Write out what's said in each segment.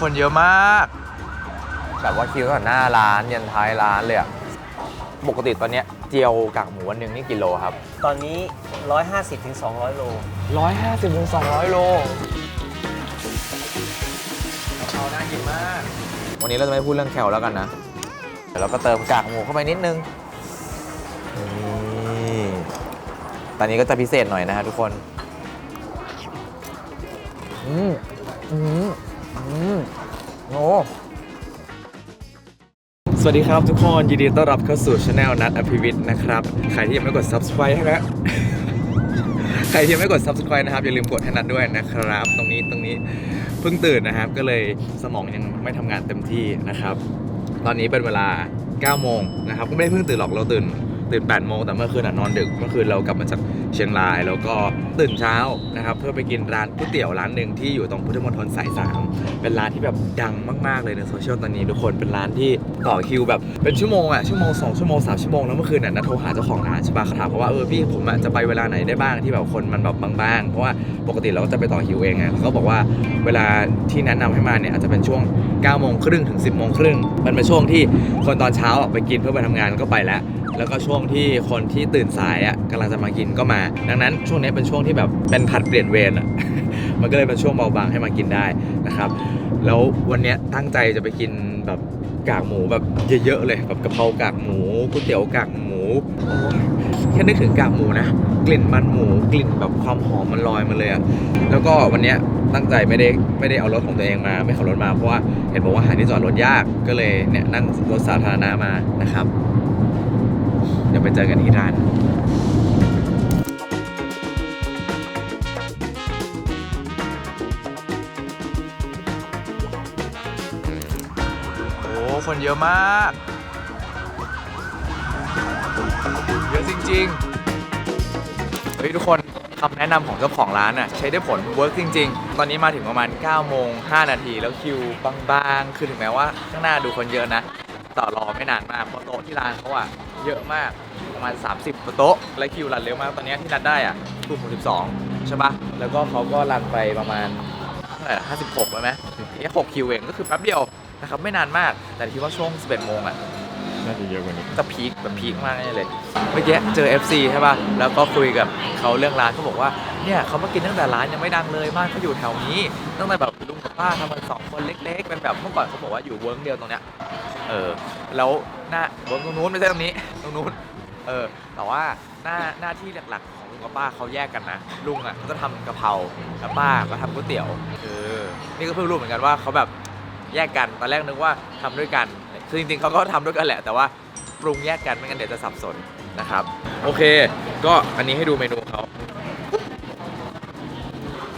คนเยอะมาก แบบว่าคิวตั้งแต่หน้าร้านยันท้ายร้านเลยอะปกติตอนเนี้ยเจียวกากหมูวันหนึ่งนี่กิโลครับ ตอนนี้ 150ถึง200 โล 150ถึง200 โลเขาน่ากินมาก วันนี้เราจะไม่พูดเรื่องแคลแล้วกันนะ เดี๋ยวเราก็เติมกากหมูเข้าไปนิดนึง นี่ ตอนนี้ก็จะพิเศษหน่อยนะฮะทุกคน อืมอืม อืมโอ้สวัสดีครับทุกคนยินดีต้อนรับเข้าสู่ช anel นัทอภิวิทย์นะครับ ใครที่ยังไม่กด subscribe ให้นะ ใครที่ยังไม่กด subscribe นะครับ อย่าลืมกดให้นัทด้วยนะครับ ตรงนี้ตรงนี้เพิ่งตื่นนะครับ ก็เลยสมองยังไม่ทำงานเต็มที่นะครับ ตอนนี้เป็นเวลา 9 โมงนะครับ ก็ไม่ได้เพิ่งตื่นหรอกเราตื่น ตื่น8โมงแต่เมื่อคืนอะนอนดึก เมื่อคืนเรากลับมาจากเชียงราย แล้วก็ตื่นเช้านะครับเพื่อไปกินร้านก๋วยเตี๋ยวร้านหนึ่งที่อยู่ตรงพุทธมณฑลสายสามเป็นร้านที่แบบดังมากๆเลยในโซเชียลตอนนี้ทุกคนเป็นร้านที่ต่อคิวแบบเป็นชั่วโมงอะชั่วโมงสองชั่วโมงสามชั่วโมงแล้วเมื่อคืนน่ะนัดโทรหาเจ้าของร้านใช่ปะเขาถามเขาว่าเออพี่ผมอะจะไปเวลาไหนได้บ้างที่แบบคนมันแบบบางๆเพราะว่าปกติเราก็จะไปต่อคิวเองไงเขาบอกว่าเวลาที่แนะนำให้มาเนี่ยอาจจะเป็นช่วง 9โมงครึ่งถึง 10โมงครึ่งมันเป็นช่วงที่คนตอนเช้าอะไปกินเพื่อไปทำงานก็ไปแล้ว แล้วก็ช่วงที่คนที่ตื่นสายอะกำลังจะมากินก็มา ดังนั้นช่วงนี้เป็นช่วงที่แบบเป็นผัดเปลี่ยนเวรอะมันก็เลยเป็นช่วงเบาบางให้มากินได้นะครับ แล้ววันนี้ตั้งใจจะไปกินแบบกากหมูแบบเยอะๆเลยแบบกะเพรากากหมูก๋วยเตี๋ยวกากหมูโอ้ย แค่นึกถึงกากหมูนะ กลิ่นมันหมูกลิ่นแบบความหอมมันลอยมาเลยอะแล้วก็วันเนี้ยตั้งใจไม่ได้ไม่ได้เอารถของตัวเองมา ไม่ขับรถมาเพราะว่าเห็นบอกว่าหาที่จอดรถยากก็เลยเนี่ยนั่งรถสาธารณะมานะครับ เดี๋ยวไปเจอกันที่ร้านโอ้คนเยอะมาก เยอะจริงๆ เฮ้ยทุกคนคำแนะนำของเจ้าของร้านน่ะใช้ได้ผลเวิร์กจริง ๆ ตอนนี้มาถึงประมาณ9โมง5นาทีแล้วคิวบางๆ คือถึงแม้ว่าข้างหน้าดูคนเยอะนะ ต่อรอไม่นานมากเพราะโต๊ะที่ร้านเขาอะเยอะมากประมาณ 30กว่าโต๊ะและคิวรันเร็วมากตอนนี้ที่รันได้อะคือ62ใช่ปะแล้วก็เขาก็รันไปประมาณเท่าไหร่ห้าสิบหกแล้วไหมแค่หกคิวเองก็คือแป๊บเดียวนะครับไม่นานมากแต่คิดว่าช่วง11โมงอะ น่าจะเยอะกว่านี้จะพีคแบบพีคมากแน่เลย เมื่อกี้เจอ FC ใช่ป่ะ แล้วก็คุยกับเขาเรื่องร้านเขาบอกว่า เนี่ยเขามากินตั้งแต่ร้านยังไม่ดังเลยบ้านเขาอยู่แถวนี้ ตั้งแต่แบบลุงกับป้าทำกันสองคนเล็ก ๆ เป็นแบบเมื่อก่อนเขาบอกว่าอยู่เวิร์กเดียวตรงเนี้ย เออ แล้วหน้าเวิร์กตรงนู้นไม่ใช่ตรงนี้ ตรงนู้น เออ แต่ว่าหน้าหน้าที่หลักๆของลุงกับป้าเขาแยกกันนะ ลุงอะเขาจะทำกะเพราแล้วป้าก็ทำก๋วยเตี๋ยว เออ นี่ก็เพิ่งรู้เหมือนกันว่าเขาแบบแยกกัน ตอนแรกนึกว่าทำด้วยกัน คือจริงๆเขาก็ทำด้วยกันแหละ แต่ว่าปรุงแยกกันไม่งั้นเดี๋ยวจะสับสนนะครับ โอเค ก็อันนี้ให้ดูเมนูเขา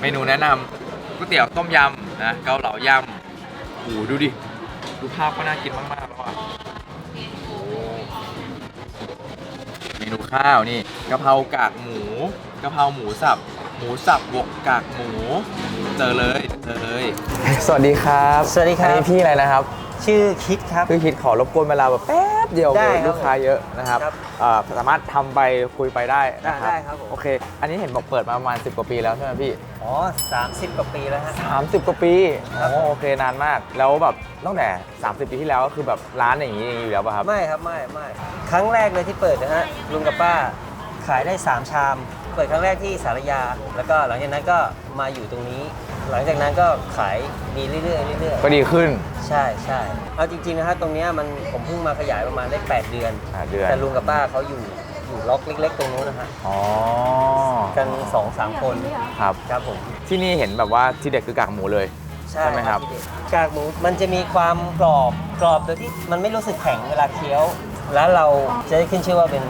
เมนูแนะนำก๋วยเตี๋ยวต้มยำนะเกาเหลายำโอ้โหดูดิ ดูภาพก็น่ากินมากๆแล้วอะโอ้เมนูข้าวนี่กะเพรากากหมูกะเพราหมูสับ หมูสับบวกกากหมู เจอเลยเจอเลย สวัสดีครับสวัสดีครับ อันนี้พี่อะไรนะครับ ชื่อคิดครับ คือคิดขอรบกวนเวลาแบบแป๊บเดียวได้เลยครับลูกค้าเยอะนะครับครับเอ่อสามารถทำไปคุยไปได้นะครับได้ครับผม โอเค อันนี้เห็นบอกเปิดมาประมาณ 10 กว่าปีแล้วใช่ไหมพี่ อ๋อ 30 กว่าปีแล้วฮะ 30 กว่าปีครับ โอ้โอเคนานมาก แล้วแบบตั้งแต่ 30 ปีที่แล้วก็คือแบบร้านอย่างนี้อย่างนี้อยู่แล้วป่ะครับ ไม่ครับไม่ไม่ครั้งแรกเลยที่เปิดนะฮะลุงกับป้าขายได้ 3 ชาม เปิดครั้งแรกที่สารยา แล้วก็หลังจากนั้นก็มาอยู่ตรงนี้ หลังจากนั้นก็ขายดีเรื่อยๆเรื่อยก็ดีขึ้นๆใช่ใช่เอาจริงๆนะฮะตรงเนี้ยมันผมเพิ่งมาขยายประมาณได้ 8 เดือน อ่าเดือนแต่ลุงกับป้าเขาอยู่อยู่ล็อกเล็ก ๆ ตรงนู้นนะฮะอ๋อกัน2อสามคนครับ ครับผม ที่นี่เห็นแบบว่าที่เด็ดคือกากหมูเลย ใช่ไหมครับที่เด็ดกากหมูมันจะมีความกรอบกรอบโดยที่มันไม่รู้สึกแข็งเวลาเคี้ยว แล้วเราจะได้ขึ้นชื่อว่าเป็น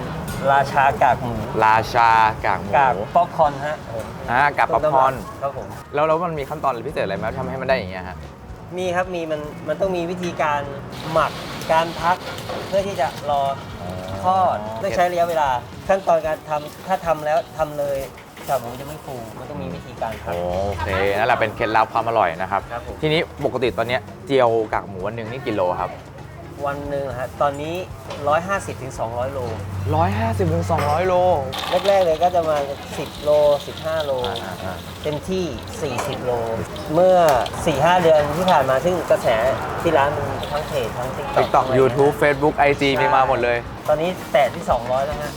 ราชากากหมูราชากากหมูกากป๊อปคอร์นฮะอ่ากากป๊อปคอร์นครับผมแล้วแล้วมันมีขั้นตอนอะไรพิเศษอะไรไหมทำให้มันได้อย่างเงี้ยฮะมีครับมีมันมันต้องมีวิธีการหมักการพักเพื่อที่จะรอทอดต้องใช้ระยะเวลา ขั้นตอนการทำถ้าทำแล้วทำเลยกากหมูจะไม่ฟูมันต้องมีวิธีการพักโอเคนั่นแหละเป็นเคล็ดลับความอร่อยนะครับครับผมทีนี้ปกติตอนเนี้ยเจียวกากหมูวันหนึ่งนี่กิโลครับ วันหนึ่งนะฮะตอนนี้ 150ถึง200 โล 150ถึง200 โล แรกๆเลยก็จะมา 10 โล 15 โล เต็มที่ 40 โล เมื่อ 4-5 เดือนที่ผ่านมาซึ่งกระแสที่ร้านมันทั้งเพจทั้ง TikTok TikTok YouTube Facebook IG มีมาหมดเลย ตอนนี้แตะที่ 200 แล้วฮะ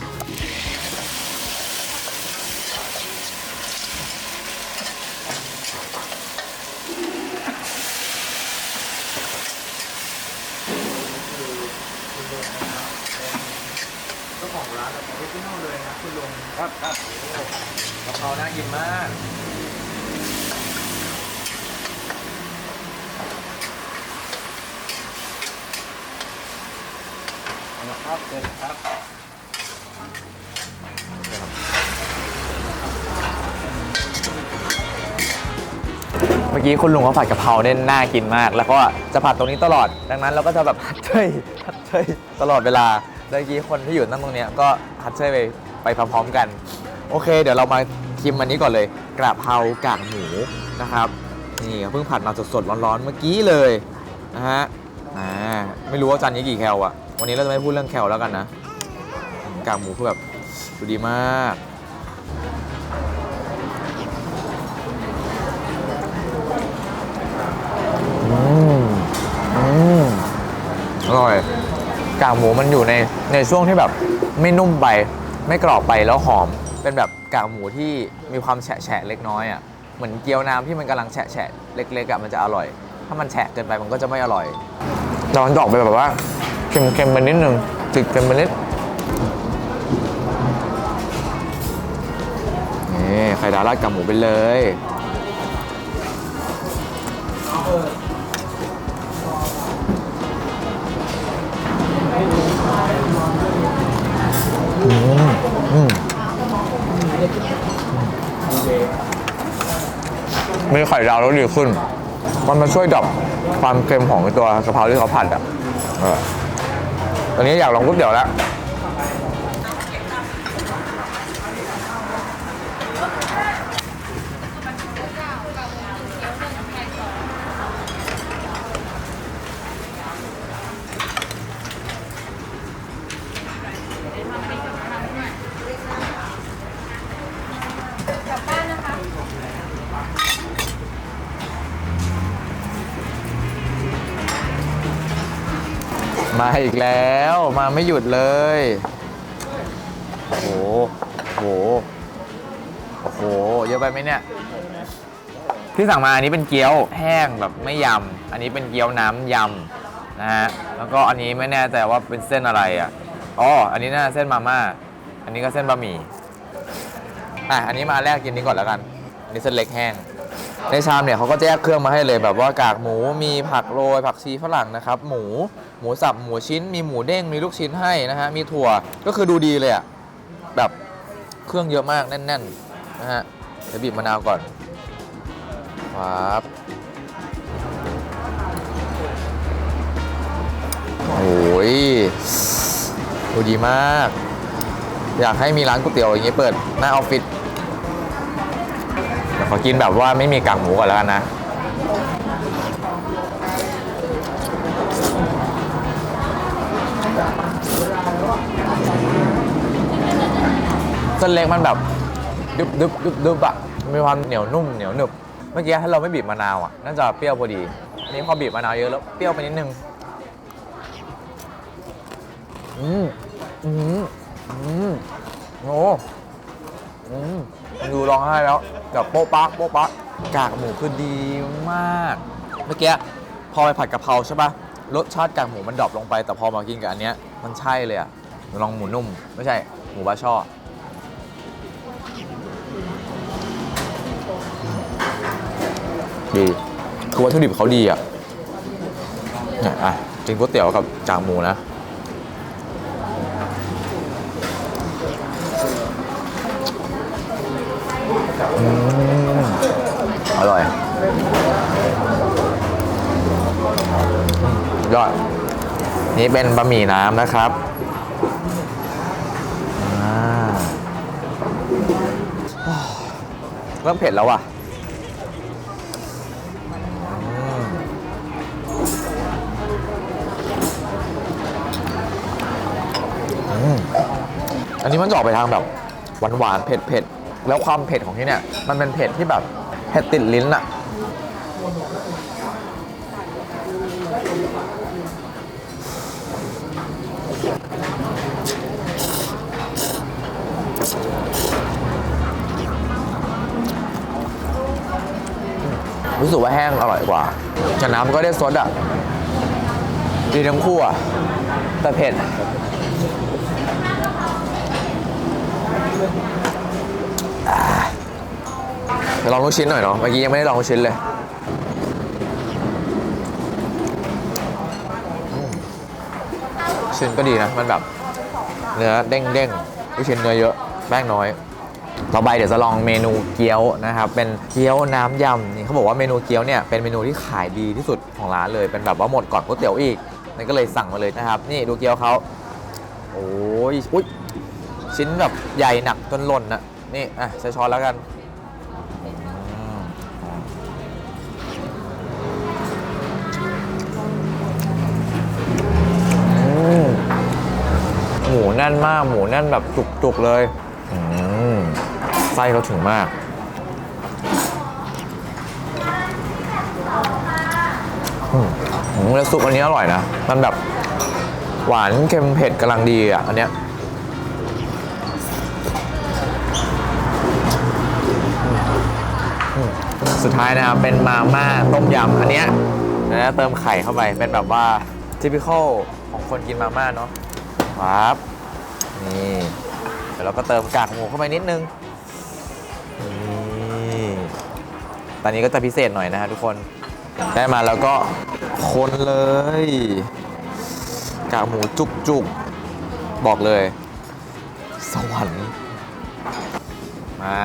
เจ้าของร้านแบบออริจินอลเลยนะคุณลุง ครับกะเพราน่ากินมากครับเชิญครับเมื่อกี้คุณลุงเขาผัดกะเพราเน่น่ากินมาก แล้วก็จะผัดตรงนี้ตลอด ดังนั้นเราก็จะแบบฮัดเชยฮัดเชยตลอดเวลาเมื่อกี้คนที่อยู่นั่งตรงเนี้ยก็ฮัดเชยไป ไปพร้อมๆกัน โอเค เดี๋ยวเรามาชิมอันนี้ก่อนเลยกระเพรากากหมูนะครับนี่เพิ่งผัดมาสดๆร้อนๆเมื่อกี้เลยนะฮะอ่าไม่รู้ว่าจานนี้กี่แคลอะวันนี้เราจะไม่พูดเรื่องแคลแล้วกันนะกากหมูคือแบบดูดีมากอืมอืมอร่อยกากหมูมันอยู่ในในช่วงที่แบบไม่นุ่มไป ไม่กรอบไปแล้วหอม เป็นแบบกากหมูที่มีความแฉะแฉะเล็กน้อยอะ เหมือนเกี๊ยวน้ำที่มันกำลังแฉะแฉะเล็กๆอะมันจะอร่อย ถ้ามันแฉะเกินไปมันก็จะไม่อร่อยต่มันจะอกไปแบบว่าเค็มๆไปนิดนึงติดเค็มไปนิดนี่ไข่ดาวราดกากหมูไปเลย อืมมีไข่ดาวแล้วดีขึ้น มันมาช่วยดับความเค็มของตัวกะเพราที่เขาผัดอะเออตอนนี้อยากลองก๋วยเตี๋ยวแล้ว มาอีกแล้วมาไม่หยุดเลยโอ้โหโอ้โหโอ้โหเยอะไปไหมเนี่ยที่สั่งมาอันนี้เป็นเกี๊ยวแห้งแบบไม่ยำ อันนี้เป็นเกี๊ยวน้ำยำนะฮะแล้วก็อันนี้ไม่แน่ใจว่าเป็นเส้นอะไรอะอ๋ออันนี้น่าเส้นมาม่าอันนี้ก็เส้นบะหมี่อะอันนี้มาแรกกินนี้ก่อนแล้วกันอันนี้เส้นเล็กแห้ง ในชามเนี่ยเขาก็แยกเครื่องมาให้เลยแบบว่ากากหมูมีผักโรยผักชีฝรั่งนะครับ หมูหมูสับหมูชิ้น มีหมูเด้งมีลูกชิ้นให้นะฮะมีถั่วก็คือดูดีเลยอะแบบเครื่องเยอะมากแน่นๆนะฮะเดี๋ยวบีบมะนาวก่อนครับโอ้ยดูดีมาก อยากให้มีร้านก๋วยเตี๋ยวอย่างนี้เปิดหน้าออฟฟิศ ขอกินแบบว่าไม่มีกากหมูก่อนแล้วกันนะเส้นเล็กมันแบบดึบดึบดึบดึบอะมีความเหนียวนุ่มเหนียวหนึบ เมื่อกี้ถ้าเราไม่บีบมะนาวอะน่าจะเปรี้ยวพอดีอันนี้พอบีบมะนาวเยอะแล้วเปรี้ยวไปนิดนึง อืมอืมอืมโอ้อืม ดูร้องไห้แล้วแบบโป๊ะปะโป๊ะปะกากหมูคือดีมาก เมื่อกี้พอไปผัดกะเพราใช่ปะรสชาติกากหมูมันดรอปลงไป แต่พอมากินกับอันเนี้ยมันใช่เลยอะลองหมูนุ่ม ไม่ใช่ หมูบ้าช่อดีคือวัตถุดิบเขาดีอะเนี่ยอะกินก๋วยเตี๋ยวกับจางหมูนะ นี่เป็นบะหมี่น้ำนะครับเริ่มเผ็ดแล้วว่ะอันนี้มันจะออกไปทางแบบหวานๆเผ็ดๆแล้วความเผ็ดของที่เนี่ย มันเป็นเผ็ดที่แบบเผ็ดติดลิ้นอะ รู้สึกว่าแห้งอร่อยกว่าแต่น้ำก็ได้ซดอะ ดีทั้งคู่อะแต่เผ็ดเดี๋ยวลองลูกชิ้นหน่อยเนาะ เมื่อกี้ยังไม่ได้ลองลูกชิ้นเลย ชิ้นก็ดีนะ มันแบบ เนื้อเด้งเด้งๆลูกชิ้นเนื้อเยอะ แป้งน้อย ต่อไปเดี๋ยวจะลองเมนูเกี๊ยวนะครับเป็นเกี๊ยวน้ำยำนี่เขาบอกว่าเมนูเกี๊ยวเนี่ยเป็นเมนูที่ขายดีที่สุดของร้านเลย เป็นแบบว่าหมดก่อนก๋วยเตี๋ยวอีกนั่นก็เลยสั่งมาเลยนะครับ นี่ดูเกี๊ยวเขาโอ้ยอุ๊ยชิ้นแบบใหญ่หนักจนหล่นนะนี่อะใช้ช้อนแล้วกันอืมหมูแน่นมากหมูแน่นแบบจุกๆเลย ไส้เขาถึงมาก อืมแล้วซุปอันนี้อร่อยนะ มันแบบ หวานเค็มเผ็ดกำลังดีอะ อันเนี้ยสุดท้ายนะครับเป็นมาม่าต้มยำอันเนี้ยนะเติมไข่เข้าไปเป็นแบบว่า typical ของคนกินมาม่าเนาะครับนี่เดี๋ยวเราก็เติมกากหมูเข้าไปนิดนึง ตอนนี้ก็จะพิเศษหน่อยนะฮะทุกคน ได้มาแล้วก็คนเลยกากหมูจุกจุกบอกเลย สวรรค์มา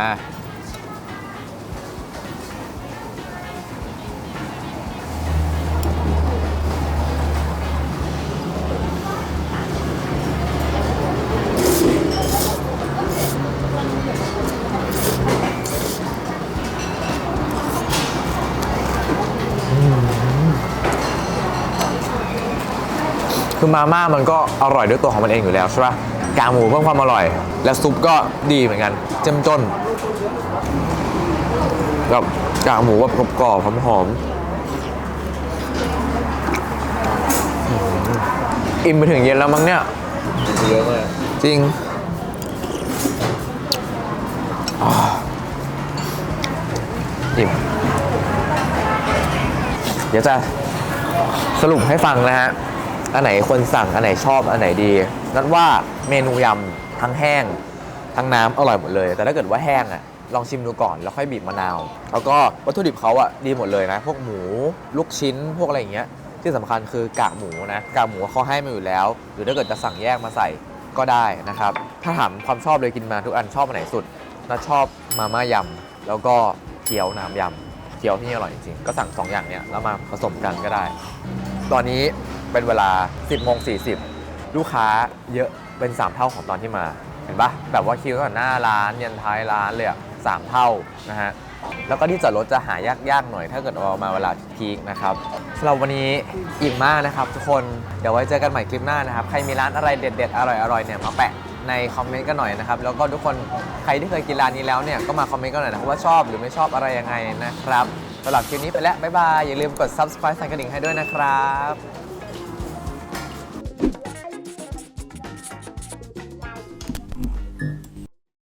คือมาม่ามันก็อร่อยด้วยตัวของมันเองอยู่แล้วใช่ปะกากหมูเพิ่มความอร่อย และซุปก็ดีเหมือนกัน เจ้มจนกับกากหมูแบบกรอบๆหอมๆอืมอิ่มไปถึงเย็นแล้วมั้งเนี่ยเยอะมากจริงอ่าอิ่มเดี๋ยวจะสรุปให้ฟังนะฮะ อันไหนคนสั่งอันไหนชอบอันไหนดีนัดว่าเมนูยำทั้งแห้ง ทั้งน้ำอร่อยหมดเลย แต่ถ้าเกิดว่าแห้งอะลองชิมดูก่อนแล้วค่อยบีบมะนาว แล้วก็วัตถุดิบเขาอะดีหมดเลยนะ พวกหมูลูกชิ้นพวกอะไรอย่างเงี้ยที่สำคัญคือกากหมูนะกากหมูเขาให้มาอยู่แล้ว หรือถ้าเกิดจะสั่งแยกมาใส่ก็ได้นะครับ ถ้าถามความชอบเลยกินมาทุกอันชอบอันไหนสุดนัดชอบมาม่ายำแล้วก็เกี๊ยวน้ำยำเกี๊ยวที่นี่อร่อยจริงๆก็สั่งสองอย่างเนี้ยแล้วมาผสมกันก็ได้ ตอนนี้ เป็นเวลา 10โมง40 ลูกค้าเยอะเป็น 3 เท่าของตอนที่มา เห็นปะแบบว่าคิวตั้งแต่หน้าร้านยันท้ายร้านเลยอะสามเท่านะฮะแล้วก็ที่จอดรถจะหายากๆหน่อยถ้าเกิดเรามาเวลาพีคนะครับสำหรับวันนี้อิ่มมากนะครับ ทุกคนเดี๋ยวไว้เจอกันใหม่คลิปหน้านะครับ ใครมีร้านอะไรเด็ดๆ อร่อยๆเนี่ยมาแปะในคอมเมนต์กันหน่อยนะครับ แล้วก็ทุกคนใครที่เคยกินร้านนี้แล้วเนี่ยก็มาคอมเมนต์กันหน่อยนะครับว่าชอบหรือไม่ชอบอะไรยังไงนะครับสำหรับคลิปนี้ไปแล้วบ๊ายบายอย่าลืมกด subscribe สั่นกระดิ่งให้ด้วยนะครับ